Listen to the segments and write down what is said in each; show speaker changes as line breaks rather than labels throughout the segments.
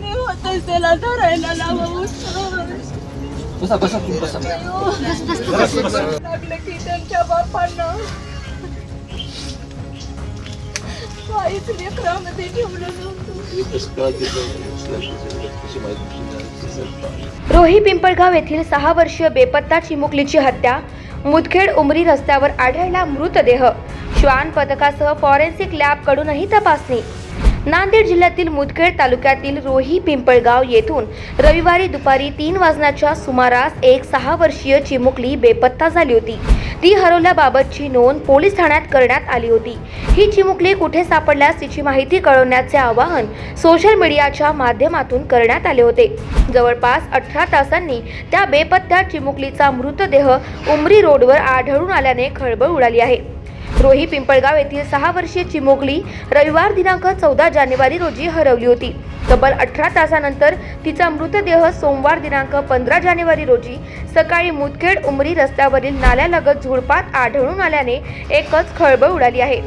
नाही होतच त्याला धरायला लावा उचलून.
बसा बसा तुम्ही बसा.
लागलं की त्यांच्या बापांना. काहीच लेकरामध्ये ठेवलं नव्हतं.
रोही पिंपळगाव येथील सहा वर्षीय बेपत्ता चिमुकलीची हत्या मुदखेड उमरी रस्त्यावर आढळला मृतदेह. श्वान पथकासह फॉरेन्सिक लॅबकडूनही तपासणी. नांदेड जिल्ह्यातील मुदखेड तालुक्यातील रोही पिंपळगाव येथून रविवारी दुपारी तीन वाजण्याच्या सुमारास एक सहा वर्षीय चिमुकली बेपत्ता झाली होती. ती हरवल्याबाबतची नोंद पोलीस ठाण्यात करण्यात आली होती. ही चिमुकली कुठे सापडल्यास तिची माहिती कळवण्याचे आवाहन सोशल मीडियाच्या माध्यमातून करण्यात आले होते. जवळपास अठरा तासांनी त्या बेपत्त्या चिमुकलीचा मृतदेह उमरी रोडवर आढळून आल्याने खळबळ उडाली आहे. रोही पिंपळगाव येथील सहा वर्षीय चिमुकली रविवार दिनांक चौदा जानेवारी रोजी हरवली होती. तब्बल अठरा तासानंतर तिचा मृतदेह सोमवार दिनांक पंधरा जानेवारी रोजी सकाळी मुदखेड उमरी रस्त्यावरील नाल्यालगत झुडपात आढळून आल्याने एकच खळबळ उडाली आहे.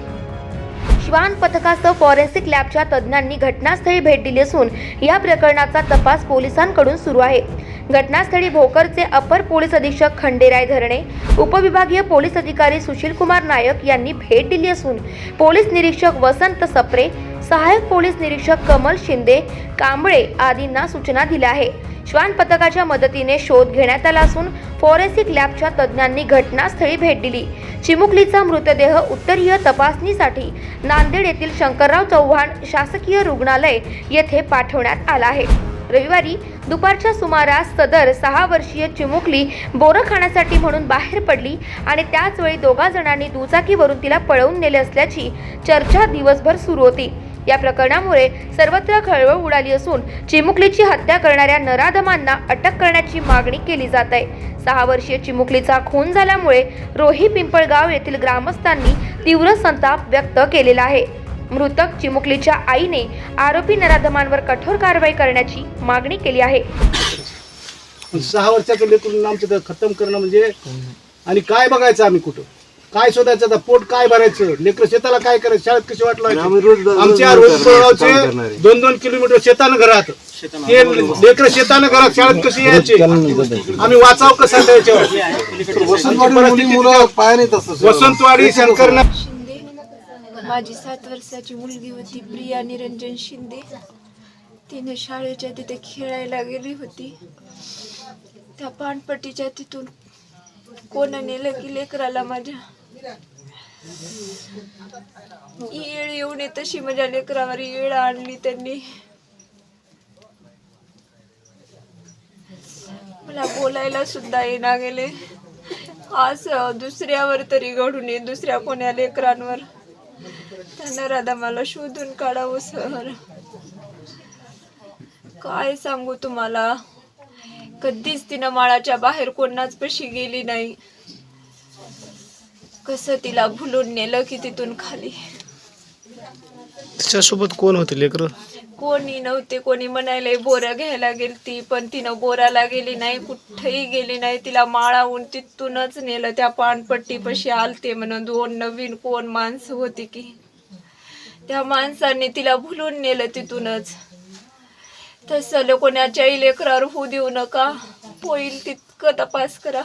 श्वान पथकासह फॉरेन्सिक लॅबच्या तज्ज्ञांनी घटनास्थळी भेट दिली असून या प्रकरणाचा तपास पोलिसांकडून सुरू आहे. घटनास्थळी भोकरचे अपर पोलीस अधीक्षक खंडेराय धरणे उपविभागीय पोलीस अधिकारी सुशील कुमार नायक यांनी भेट दिली असून पोलीस निरीक्षक वसंत सप्रे सहाय्यक पोलीस निरीक्षक कमल शिंदे कांबळे आदींना सूचना दिल्या आहे श्वान पथकाच्या मदतीने शोध घेण्यात आला असून फॉरेन्सिक लॅबच्या तज्ज्ञांनी घटनास्थळी भेट दिली. चिमुकलीचा मृतदेह उत्तरीय तपासणीसाठी नांदेड येथील शंकरराव चव्हाण शासकीय रुग्णालय येथे पाठवण्यात आला आहे. रविवारी दुपारच्या सुमारास सदर सहा वर्षीय चिमुकली बोरं खाण्यासाठी म्हणून बाहेर पडली आणि त्याचवेळी दोघा जणांनी दुचाकीवरून तिला पळवून नेले असल्याची चर्चा दिवसभर सुरू होती. या प्रकरणामुळे सर्वत्र खळबळ उडाली असून चिमुकलीची हत्या करणाऱ्या नराधमांना अटक करण्याची मागणी केली जात आहे. सहा वर्षीय चिमुकलीचा खून झाल्यामुळे रोही पिंपळगाव येथील ग्रामस्थांनी तीव्र संताप व्यक्त केलेला आहे. मृतक चिमुकलीच्या आईने आरोपी नराधमांवर कठोर कारवाई करण्याची मागणी केली आहे.
सहा वर्षाचं लेकरून आमचं खतम करणं म्हणजे आणि काय बघायचं आम्ही कुठं? काय शोधायचं? आता पोट काय भरायचं? लेकर शेताला काय करायचं? शाळेत कशी वाटलं आमच्या. दोन दोन किलोमीटर शेतानं घरात. ते लेकर शेतानं घरात शाळेत कशी यायचे? आम्ही वाचाव कसं त्याच्यावर
वसंतवाडी
शंकर
शिंदे. माझी सात वर्षाची मुलगी होती प्रिया निरंजन शिंदे. तिने शाळेच्या तिथे खेळायला गेली होती. त्या पानपट्टीच्या तिथून कोण नेलं की लेकराला माझ्या येळ येऊन येत तशी माझ्या लेकरावर येळ आणली त्यांनी. मला बोलायला सुद्धा येणार गेले. आज दुसऱ्यावर तरी घडून ये दुसऱ्या कोण्या लेकरांवर. त्यांना राधा मला शोधून काढावं सर. काय सांगू तुम्हाला? कधीच तिनं माळाच्या बाहेर कोणाच पशी गेली नाही. कसं तिला भुलून नेलं की तिथून खाली?
तिच्यासोबत कोण होते लेकर?
कोणी नव्हते कोणी म्हणायला बोरं घ्यायला गेलती पण तिनं बोराला गेली नाही कुठेही गेली नाही. तिला माळावून तिथूनच नेलं. त्या पानपट्टीपाशी आलते म्हणून दोन नवीन कोण माणसं होती की? त्या माणसांनी तिला भुलून नेलं तिथूनच. तसं कोणाच्याही लेकरावर होऊ देऊ नका. होईल तितकं तपास करा.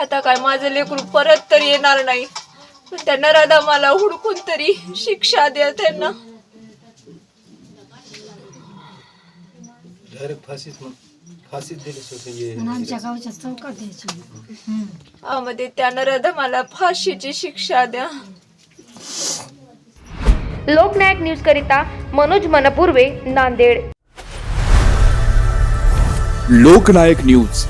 आता काय माझं लेकरू परत तरी येणार नाही. पण त्या नराधा मला हुडकून तरी शिक्षा द्या त्यांना.
डायरेक्ट फाशीच फाशीच दिली
आमच्या गावच्या चौकात द्यायची
यामध्ये त्या नराधमाला फाशीची शिक्षा द्या.
लोकनायक न्यूज करिता मनोज मनपूर्वे नांदेड.
लोकनायक न्यूज.